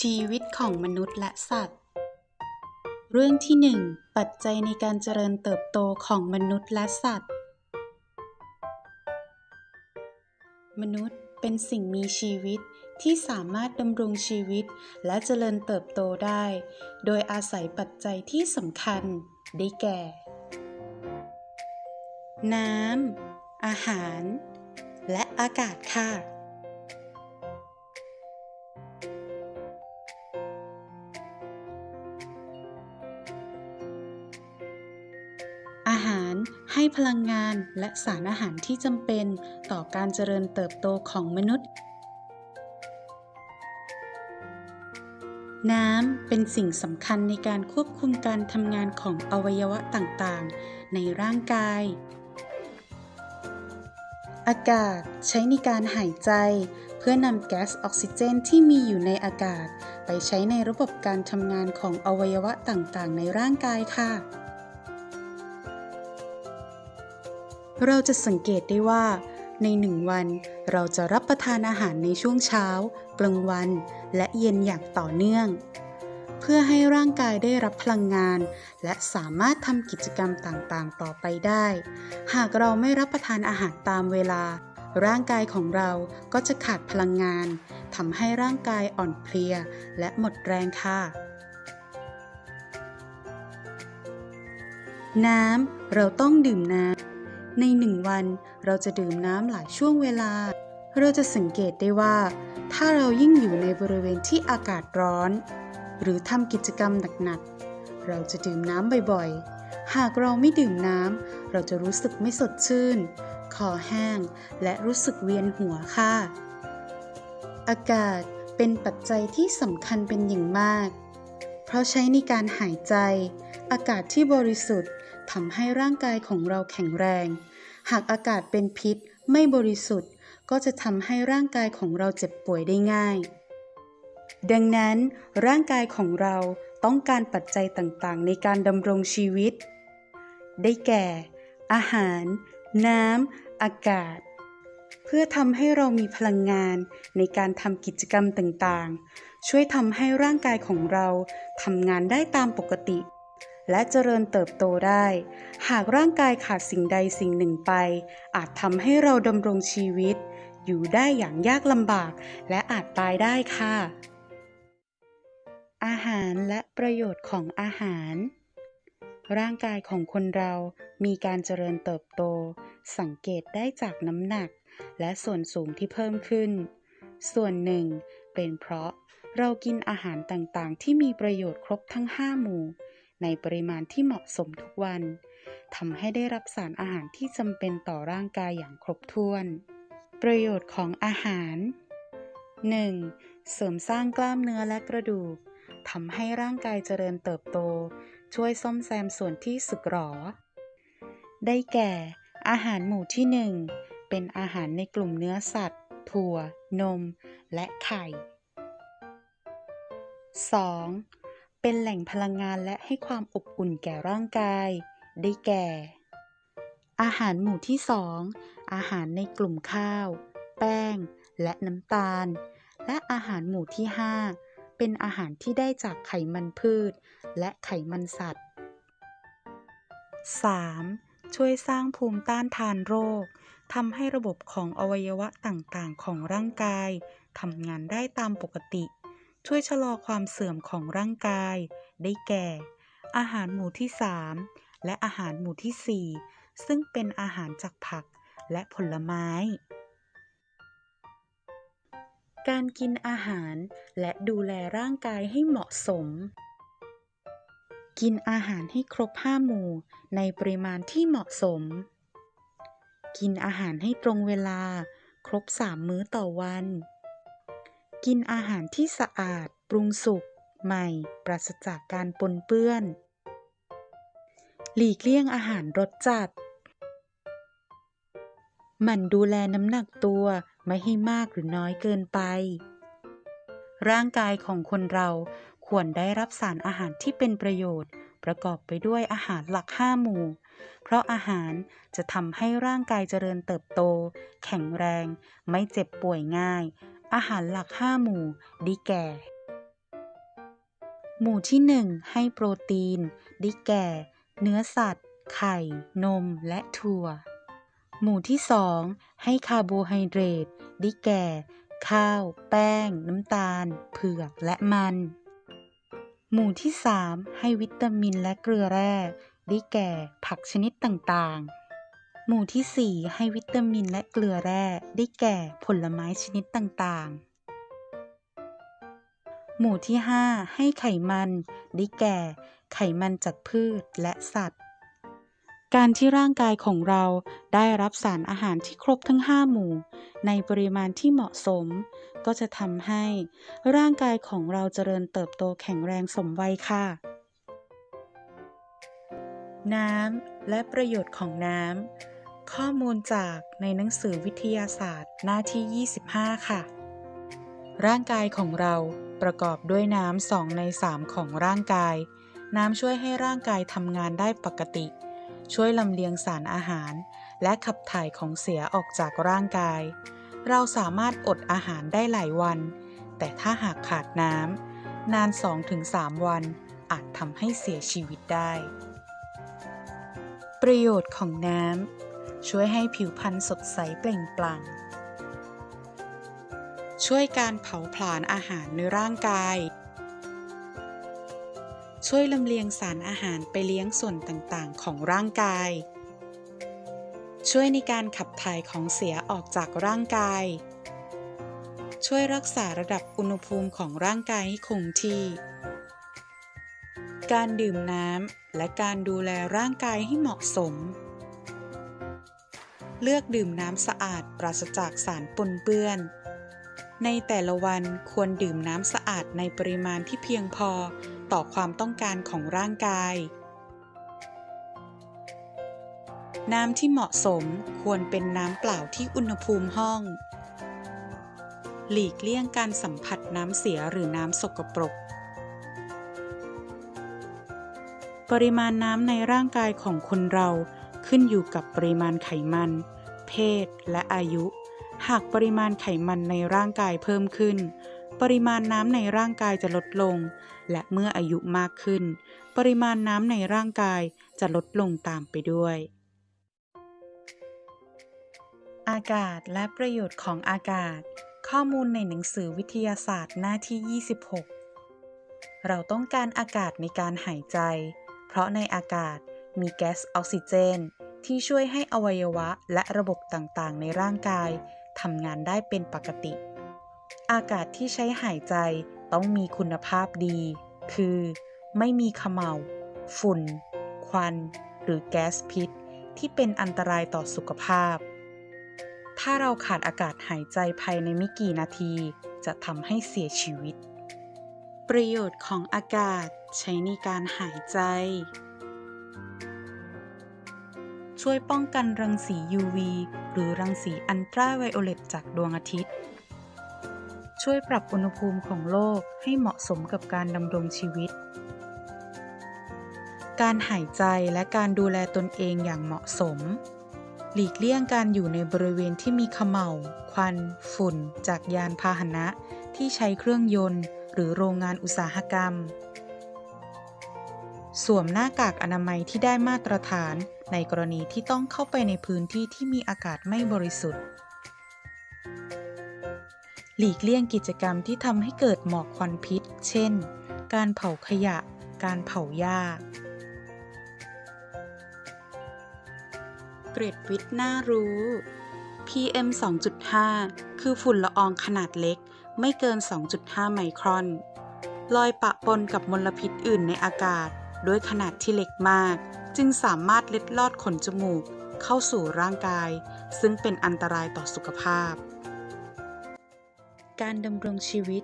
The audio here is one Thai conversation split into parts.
ชีวิตของมนุษย์และสัตว์ เรื่องที่หนึ่งปัจจัยในการเจริญเติบโตของมนุษย์และสัตว์ มนุษย์เป็นสิ่งมีชีวิตที่สามารถดำรงชีวิตและเจริญเติบโตได้ โดยอาศัยปัจจัยที่สำคัญได้แก่ น้ำ อาหาร และอากาศค่ะ พลังงานและสารอาหารที่จำเป็นต่อการเจริญเติบโตของมนุษย์ น้ำเป็นสิ่งสำคัญในการควบคุมการทำงานของอวัยวะต่างๆ ในร่างกาย อากาศใช้ในการหายใจ เพื่อนำแก๊สออกซิเจนที่มีอยู่ในอากาศ ไปใช้ในระบบการทำงานของอวัยวะต่างๆ ในร่างกายค่ะ เราจะสังเกตได้ว่า ในหนึ่งวันเราจะรับประทานอาหารในช่วงเช้า กลางวัน และเย็นอย่างต่อเนื่อง เพื่อให้ร่างกายได้รับพลังงาน และสามารถทำกิจกรรมต่างๆ ต่อไปได้ หากเราไม่รับประทานอาหารตามเวลา ร่างกายของเราก็จะขาดพลังงานทำให้ร่างกายอ่อนเพลีย และหมดแรงค่ะน้ำ เราต้องดื่มน้ำ ในหนึ่งวันเราจะดื่มน้ำหลายช่วงเวลา เราจะสังเกตได้ว่า ถ้าเรายิ่งอยู่ในบริเวณที่อากาศร้อน หรือทำกิจกรรมหนักๆ เราจะดื่มน้ำบ่อยๆ หากเราไม่ดื่มน้ำเราจะรู้สึกไม่สดชื่น คอแห้ง และรู้สึกเวียนหัวค่ะ อากาศเป็นปัจจัยที่สำคัญเป็นอย่างมาก เพราะใช้ในการหายใจ อากาศที่บริสุทธิ์ ทำให้ร่างกายของเราแข็งแรง หากอากาศเป็นพิษไม่บริสุทธิ์ ก็จะทำให้ร่างกายของเราเจ็บป่วยได้ง่าย ดังนั้น ร่างกายของเราต้องการปัจจัยต่างๆ ในการดำรงชีวิต ได้แก่ อาหาร น้ำ อากาศ เพื่อทำให้เรามีพลังงานในการทำกิจกรรมต่างๆ ช่วยทำให้ร่างกายของเราทำงานได้ตามปกติ และเจริญเติบโตได้ หากร่างกายขาดสิ่งใดสิ่งหนึ่งไป อาจทำให้เราดำรงชีวิต อยู่ได้อย่างยากลำบาก และอาจตายได้ค่ะ อาหารและประโยชน์ของอาหาร ร่างกายของคนเรามีการเจริญเติบโต สังเกตได้จากน้ำหนัก และส่วนสูงที่เพิ่มขึ้น ส่วนหนึ่งเป็นเพราะเรากินอาหารต่างๆ ที่มีประโยชน์ครบทั้ง 5 หมู่ ในปริมาณที่เหมาะสมทุกวันทำให้ได้รับสารอาหารที่จำเป็นต่อร่างกายอย่างครบถ้วน ประโยชน์ของอาหาร 1. เสริมสร้างกล้ามเนื้อและกระดูกทำให้ร่างกายเจริญเติบโต ช่วยซ่อมแซมส่วนที่สึกหรอ ได้แก่ อาหารหมู่ที่ 1 เป็นอาหารในกลุ่มเนื้อสัตว์ ถั่ว นม และไข่ 2. เป็นแหล่งพลังงานและให้ความอบอุ่นแก่ร่างกาย ได้แก่ อาหารหมู่ที่ 2 อาหารในกลุ่มข้าว แป้ง และน้ำตาล และอาหารหมู่ที่ 5 เป็นอาหารที่ได้จากไขมันพืช และไขมันสัตว์ 3. ช่วยสร้างภูมิต้านทานโรคทำให้ระบบของอวัยวะต่างๆ ของร่างกายทำงานได้ตามปกติ ช่วยชะลอความเสื่อมของร่างกาย ได้แก่ อาหารหมู่ที่ 3 และอาหารหมู่ที่ 4 ซึ่งเป็นอาหารจากผักและผลไม้ การกินอาหารและดูแลร่างกายให้เหมาะสม กินอาหารให้ครบห้าหมู่ในปริมาณที่เหมาะสม กินอาหารให้ตรงเวลา ครบสามมื้อต่อวัน กินอาหารที่สะอาด ปรุงสุก ใหม่ ปราศจากการปนเปื้อน หลีกเลี่ยงอาหารรสจัด หมั่นดูแลน้ำหนักตัวไม่ให้มากหรือน้อยเกินไป ร่างกายของคนเราควรได้รับสารอาหารที่เป็นประโยชน์ ประกอบไปด้วยอาหารหลักห้าหมู่ เพราะอาหารจะทำให้ร่างกายเจริญเติบโต แข็งแรง ไม่เจ็บป่วยง่าย อาหารหลักห้าหมู่ด้แก่ หมู่ที่ 1 ให้โปรตีนด้แก่ เนื้อสัตว์ ไข่ นม และถั่ว หมู่ที่ 2 ให้คาร์โบไฮเดรตด้แก่ ข้าว แป้ง น้ำตาล เผือก และมัน หมู่ที่ 3 ให้วิตามินและเกลือแร่ด้แก่ ผักชนิดต่างๆ หมู่ที่ 4 ให้วิตามินและเกลือแร่ได้แก่ผลไม้ชนิดต่างๆ หมู่ที่ 5 ให้ไขมันได้แก่ ไขมันจากพืชและสัตว์ การที่ร่างกายของเราได้รับสารอาหารที่ครบทั้ง 5 หมู่ ในปริมาณที่เหมาะสม ก็จะทำให้ร่างกายของเราเจริญเติบโตแข็งแรงสมวัยค่ะ น้ำและประโยชน์ของน้ำ ข้อมูลจากในหนังสือวิทยาศาสตร์ หน้าที่ 25 ค่ะ ร่างกายของเราประกอบด้วยน้ำสองใน3ของร่างกาย น้ำช่วยให้ร่างกายทำงานได้ปกติ ช่วยลำเลียงสารอาหาร และขับถ่ายของเสียออกจากร่างกาย เราสามารถอดอาหารได้หลายวัน แต่ถ้าหากขาดน้ำนาน 2-3 วัน อาจทำให้เสียชีวิตได้ ประโยชน์ของน้ำ ช่วยให้ผิวพรรณสดใสเปล่งปลั่ง ช่วยการเผาผลาญอาหารในร่างกาย ช่วยลำเลียงสารอาหารไปเลี้ยงส่วนต่างๆ ของร่างกาย ช่วยในการขับถ่ายของเสียออกจากร่างกาย ช่วยรักษาระดับอุณหภูมิของร่างกายให้คงที่ การดื่มน้ำและการดูแลร่างกายให้เหมาะสม เลือกดื่มน้ำสะอาดปราศจากสารปนเปื้อน ในแต่ละวันควรดื่มน้ำสะอาดในปริมาณที่เพียงพอต่อความต้องการของร่างกาย น้ำที่เหมาะสมควรเป็นน้ำเปล่าที่อุณหภูมิห้อง หลีกเลี่ยงการสัมผัสน้ำเสียหรือน้ำสกปรกปริมาณน้ำในร่างกายของคนเราขึ้นอยู่กับปริมาณไขมัน เพศและอายุ หากปริมาณไขมันในร่างกายเพิ่มขึ้น ปริมาณน้ำในร่างกายจะลดลง และเมื่ออายุมากขึ้น ปริมาณน้ำในร่างกายจะลดลงตามไปด้วย อากาศและประโยชน์ของอากาศ ข้อมูลในหนังสือวิทยาศาสตร์หน้าที่ 26 เราต้องการอากาศในการหายใจ เพราะในอากาศมีแก๊สออกซิเจน ที่ช่วยให้อวัยวะและระบบต่างๆ ในร่างกายทำงานได้เป็นปกติ อากาศที่ใช้หายใจต้องมีคุณภาพดี คือ ไม่มีขม่าฝุ่น ควัน หรือแก๊สพิษ ที่เป็นอันตรายต่อสุขภาพ ถ้าเราขาดอากาศหายใจภายในไม่กี่นาที จะทำให้เสียชีวิต ประโยชน์ของอากาศใช้ในการหายใจ ช่วยป้องกันรังสี UV หรือรังสีอันตราไวโอเลตจากดวงอาทิตย์ ช่วยปรับอุณหภูมิของโลกให้เหมาะสมกับการดำรงชีวิต การหายใจและการดูแลตนเองอย่างเหมาะสม หลีกเลี่ยงการอยู่ในบริเวณที่มีขม่าควัน ฝุ่น จากยานพาหนะที่ใช้เครื่องยนต์ หรือโรงงานอุตสาหกรรม สวมหน้ากากอนามัยที่ได้มาตรฐาน ในกรณีที่ต้องเข้าไปในพื้นที่ที่มีอากาศไม่บริสุทธิ์ หลีกเลี่ยงกิจกรรมที่ทำให้เกิดหมอกควันพิษ เช่น การเผาขยะ การเผาหญ้าเกรดวิทย์น่ารู้ PM 2.5 คือฝุ่นละอองขนาดเล็ก ไม่เกิน 2.5 ไมครอน ลอยปะปนกับมลพิษอื่นในอากาศ ด้วยขนาดที่เล็กมาก จึงสามารถเล็ดลอดขนจมูกเข้าสู่ร่างกาย ซึ่งเป็นอันตรายต่อสุขภาพ การดำรงชีวิต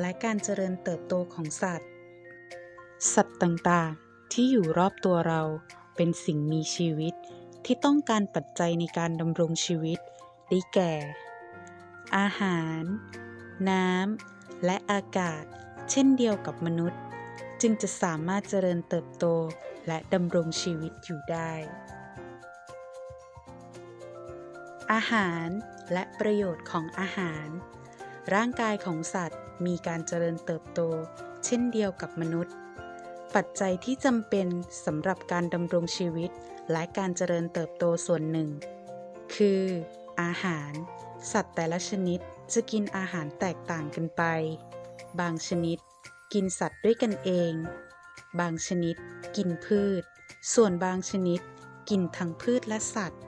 และการเจริญเติบโตของสัตว์ สัตว์ต่างๆ ที่อยู่รอบตัวเราเป็นสิ่งมีชีวิตที่ต้องการปัจจัยในการดำรงชีวิต ได้แก่ อาหาร น้ำ และอากาศ เช่นเดียวกับมนุษย์ จึงจะสามารถเจริญเติบโตและดำรงชีวิตอยู่ได้ อาหารและประโยชน์ของอาหาร ร่างกายของสัตว์มีการเจริญเติบโต เช่นเดียวกับมนุษย์ ปัจจัยที่จำเป็นสำหรับการดำรงชีวิตและการเจริญเติบโตส่วนหนึ่ง คือ อาหาร สัตว์แต่ละชนิดจะกินอาหารแตกต่างกันไป บางชนิด กินสัตว์ด้วยกันเอง บางชนิดกินพืช ส่วนบางชนิดกินทั้งพืชและสัตว์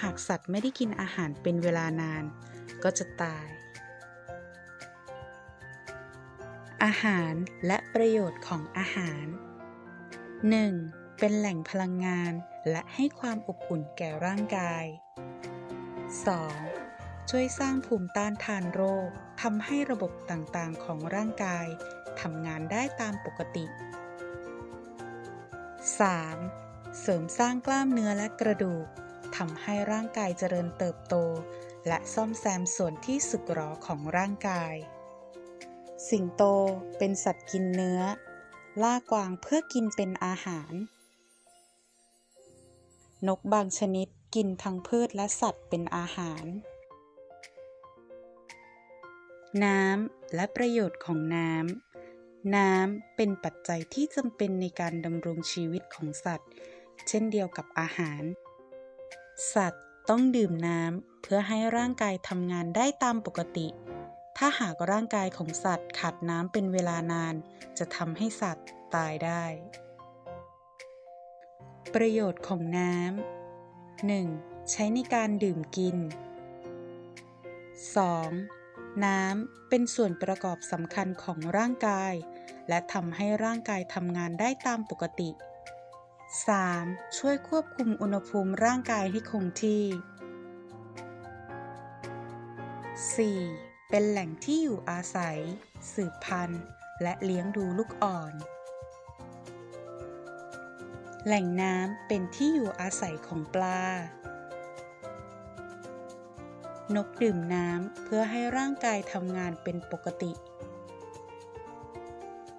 หากสัตว์ไม่ได้กินอาหารเป็นเวลานาน ก็จะตาย อาหารและประโยชน์ของอาหาร 1. เป็นแหล่งพลังงานและให้ความอบอุ่นแก่ร่างกาย 2. ช่วยสร้างภูมิต้านทานโรคทำให้ระบบต่างๆของร่างกาย ทำงานได้ตามปกติ 3. เสริมสร้างกล้ามเนื้อและกระดูกทำให้ร่างกายเจริญเติบโต และซ่อมแซมส่วนที่สึกหรอของร่างกาย สิงโตเป็นสัตว์กินเนื้อ ล่ากวางเพื่อกินเป็นอาหาร นกบางชนิดกินทั้งพืชและสัตว์เป็นอาหาร น้ำและประโยชน์ของน้ำ น้ำเป็นปัจจัยที่จำเป็นในการดำรงชีวิตของสัตว์ เช่นเดียวกับอาหาร สัตว์ต้องดื่มน้ำเพื่อให้ร่างกายทำงานได้ตามปกติ ถ้าหากร่างกายของสัตว์ขาดน้ำเป็นเวลานาน จะทำให้สัตว์ตายได้ ประโยชน์ของน้ำ 1. ใช้ในการดื่มกิน 2. น้ำเป็นส่วนประกอบสำคัญของร่างกาย และทำให้ร่างกายทำงานได้ตามปกติ 3. ช่วยควบคุมอุณหภูมิร่างกายให้คงที่ 4. เป็นแหล่งที่อยู่อาศัย สืบพันธุ์ และเลี้ยงดูลูกอ่อน แหล่งน้ำเป็นที่อยู่อาศัยของปลา นกดื่มน้ำเพื่อให้ร่างกายทำงานเป็นปกติ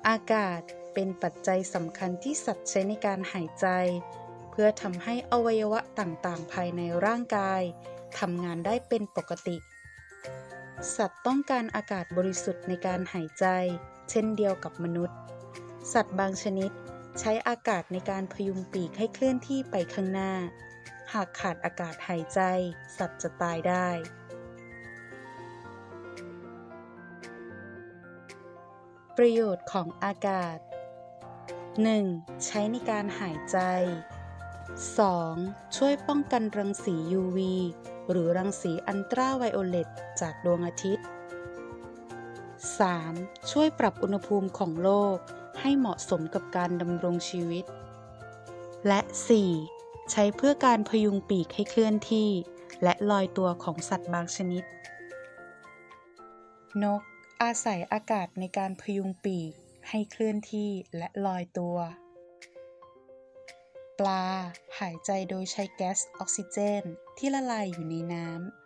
อากาศเป็นปัจจัยสำคัญที่สัตว์ใช้ในการหายใจ เพื่อทำให้อวัยวะต่างๆ ภายในร่างกายทำงานได้เป็นปกติ สัตว์ต้องการอากาศบริสุทธิ์ในการหายใจ เช่นเดียวกับมนุษย์ สัตว์บางชนิดใช้อากาศในการพยุงปีกให้เคลื่อนที่ไปข้างหน้า หากขาดอากาศหายใจ สัตว์จะตายได้ ประโยชน์ของอากาศ 1. ใช้ในการหายใจ 2. ช่วยป้องกันรังสี UV หรือรังสีอันตราไวโอเลตจากดวงอาทิตย์ 3. ช่วยปรับอุณหภูมิของโลกให้เหมาะสมกับการดำรงชีวิต และ 4. ใช้เพื่อการพยุงปีกให้เคลื่อนที่ และลอยตัวของสัตว์บางชนิด นก อาศัยอากาศในการพยุงปีกให้เคลื่อนที่และลอยตัว ปลาหายใจโดยใช้แก๊สออกซิเจนที่ละลายอยู่ในน้ำ